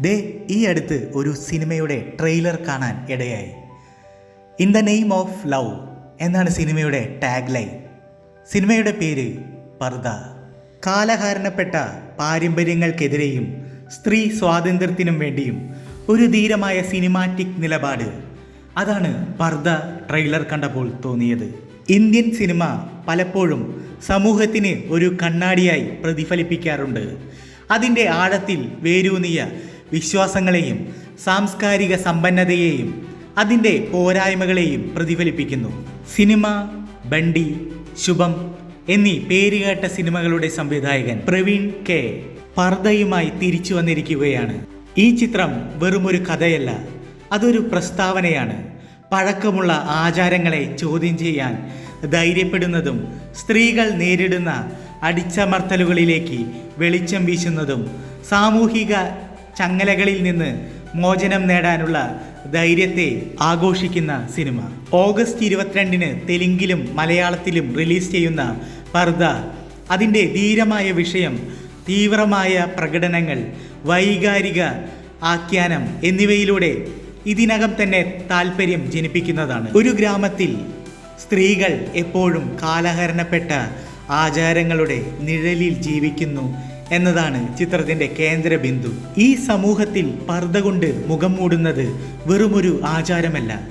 ദേ ഈ അടുത്ത് ഒരു സിനിമയുടെ ട്രെയിലർ കാണാൻ ഇടയായി. In the name of love എന്നാണ് സിനിമയുടെ ടാഗ് ലൈൻ സിനിമയുടെ പേര് പർദ. കാലഹരണപ്പെട്ട പാരമ്പര്യങ്ങൾക്കെതിരെയും സ്ത്രീ സ്വാതന്ത്ര്യത്തിനും വേണ്ടിയും ഒരു ധീരമായ സിനിമാറ്റിക് നിലപാട്. അതാണ് പർദ ട്രെയിലർ കണ്ടപ്പോൾ തോന്നിയത്. ഇന്ത്യൻ സിനിമ പലപ്പോഴും സമൂഹത്തിന് ഒരു കണ്ണാടിയായി പ്രതിഫലിപ്പിക്കാറുണ്ട്. അതിന്റെ ആഴത്തിൽ വേരൂന്നിയ വിശ്വാസങ്ങളെയും സാംസ്കാരിക സമ്പന്നതയെയും അതിന്റെ പോരായ്മകളെയും പ്രതിഫലിപ്പിക്കുന്നു. സിനിമ ബണ്ടി ശുഭം എന്നീ പേരുകേട്ട സിനിമകളുടെ സംവിധായകൻ പ്രവീൺ കെ പർദ്ദയുമായി തിരിച്ചു വന്നിരിക്കുകയാണ്. ഈ ചിത്രം വെറുമൊരു കഥയല്ല അതൊരു പ്രസ്താവനയാണ്. പഴക്കമുള്ള ആചാരങ്ങളെ ചോദ്യം ചെയ്യാൻ ധൈര്യപ്പെടുന്നതും സ്ത്രീകൾ നേരിടുന്ന അടിച്ചമർത്തലുകളിലേക്ക് വെളിച്ചം വീശുന്നതും സാമൂഹിക ചങ്ങലകളിൽ നിന്ന് മോചനം നേടാനുള്ള ധൈര്യത്തെ ആഘോഷിക്കുന്ന സിനിമ. ഓഗസ്റ്റ് ഇരുപത്തിരണ്ടിന് തെലുങ്കിലും മലയാളത്തിലും റിലീസ് ചെയ്യുന്ന പർദ. അതിന്റെ ധീരമായ വിഷയം തീവ്രമായ പ്രകടനങ്ങൾ വൈകാരിക ആഖ്യാനം എന്നിവയിലൂടെ ഇതിനകം തന്നെ താല്പര്യം ജനിപ്പിക്കുന്നതാണ്. ഒരു ഗ്രാമത്തിൽ സ്ത്രീകൾ എപ്പോഴും കാലഹരണപ്പെട്ട ആചാരങ്ങളുടെ നിഴലിൽ ജീവിക്കുന്നു എന്നതാണ് ചിത്രത്തിന്റെ കേന്ദ്ര ബിന്ദു ഈ സമൂഹത്തിൽ പർദ്ദ കൊണ്ട് മുഖം മൂടുന്നത് വെറുമൊരു ആചാരമല്ല.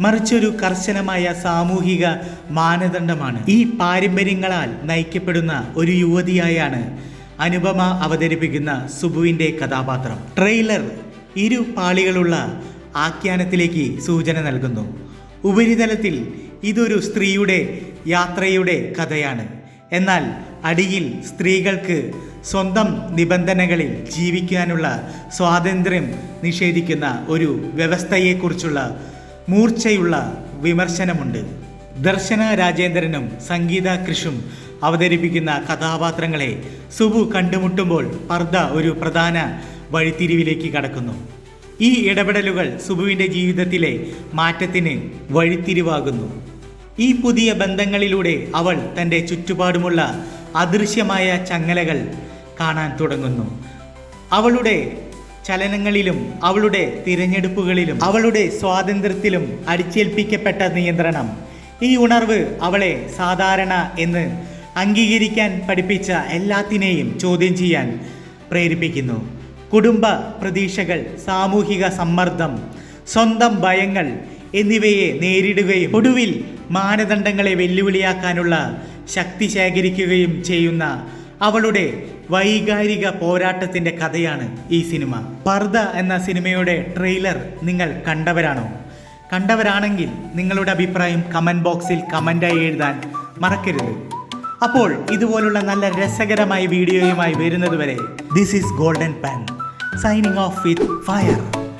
മറിച്ചൊരു കർശനമായ സാമൂഹിക മാനദണ്ഡമാണ്. ഈ പാരമ്പര്യങ്ങളാൽ നയിക്കപ്പെടുന്ന ഒരു യുവതിയായാണ് അനുപമ അവതരിപ്പിക്കുന്ന സുബുവിന്റെ കഥാപാത്രം. ട്രെയിലർ ഇരു പാളികളുള്ള ആഖ്യാനത്തിലേക്ക് സൂചന നൽകുന്നു. ഉപരിതലത്തിൽ ഇതൊരു സ്ത്രീയുടെ യാത്രയുടെ കഥയാണ്. എന്നാൽ അടിയിൽ സ്ത്രീകൾക്ക് സ്വന്തം നിബന്ധനകളിൽ ജീവിക്കാനുള്ള സ്വാതന്ത്ര്യം നിഷേധിക്കുന്ന ഒരു വ്യവസ്ഥയെക്കുറിച്ചുള്ള മൂർച്ചയുള്ള വിമർശനമുണ്ട്. ദർശന രാജേന്ദ്രനും സംഗീത കൃഷും അവതരിപ്പിക്കുന്ന കഥാപാത്രങ്ങളെ സുബു കണ്ടുമുട്ടുമ്പോൾ പർദ്ദ ഒരു പ്രധാന വഴിത്തിരിവിലേക്ക് കടക്കുന്നു. ഈ ഇടപെടലുകൾ സുബുവിന്റെ ജീവിതത്തിലെ മാറ്റത്തിന് വഴിത്തിരിവാകുന്നു. ഈ പുതിയ ബന്ധങ്ങളിലൂടെ അവൾ തന്റെ ചുറ്റുപാടുമുള്ള അദൃശ്യമായ ചങ്ങലകൾ കാണാൻ തുടങ്ങുന്നു. അവളുടെ ചലനങ്ങളിലും അവളുടെ തിരഞ്ഞെടുപ്പുകളിലും അവളുടെ സ്വാതന്ത്ര്യത്തിലും അടിച്ചേൽപ്പിക്കപ്പെട്ട നിയന്ത്രണം. ഈ ഉണർവ് അവളെ സാധാരണ എന്ന് അംഗീകരിക്കാൻ പഠിപ്പിച്ച എല്ലാത്തിനെയും ചോദ്യം ചെയ്യാൻ പ്രേരിപ്പിക്കുന്നു. കുടുംബ പ്രതീക്ഷകൾ സാമൂഹിക സമ്മർദ്ദം സ്വന്തം ഭയങ്ങൾ എന്നിവയെ നേരിടുകയും ഒടുവിൽ മാനദണ്ഡങ്ങളെ വെല്ലുവിളിയാക്കാനുള്ള ശക്തി ശേഖരിക്കുകയും ചെയ്യുന്ന അവളുടെ വൈകാരിക പോരാട്ടത്തിന്റെ കഥയാണ് ഈ സിനിമ. പർദ എന്ന സിനിമയുടെ ട്രെയിലർ നിങ്ങൾ കണ്ടവരാണോ? കണ്ടവരാണെങ്കിൽ നിങ്ങളുടെ അഭിപ്രായം കമന്റ് ബോക്സിൽ കമന്റായി എഴുതാൻ മറക്കരുത്. അപ്പോൾ ഇതുപോലുള്ള നല്ല രസകരമായ വീഡിയോയുമായി വരുന്നതുവരെ this is golden pan signing off with fire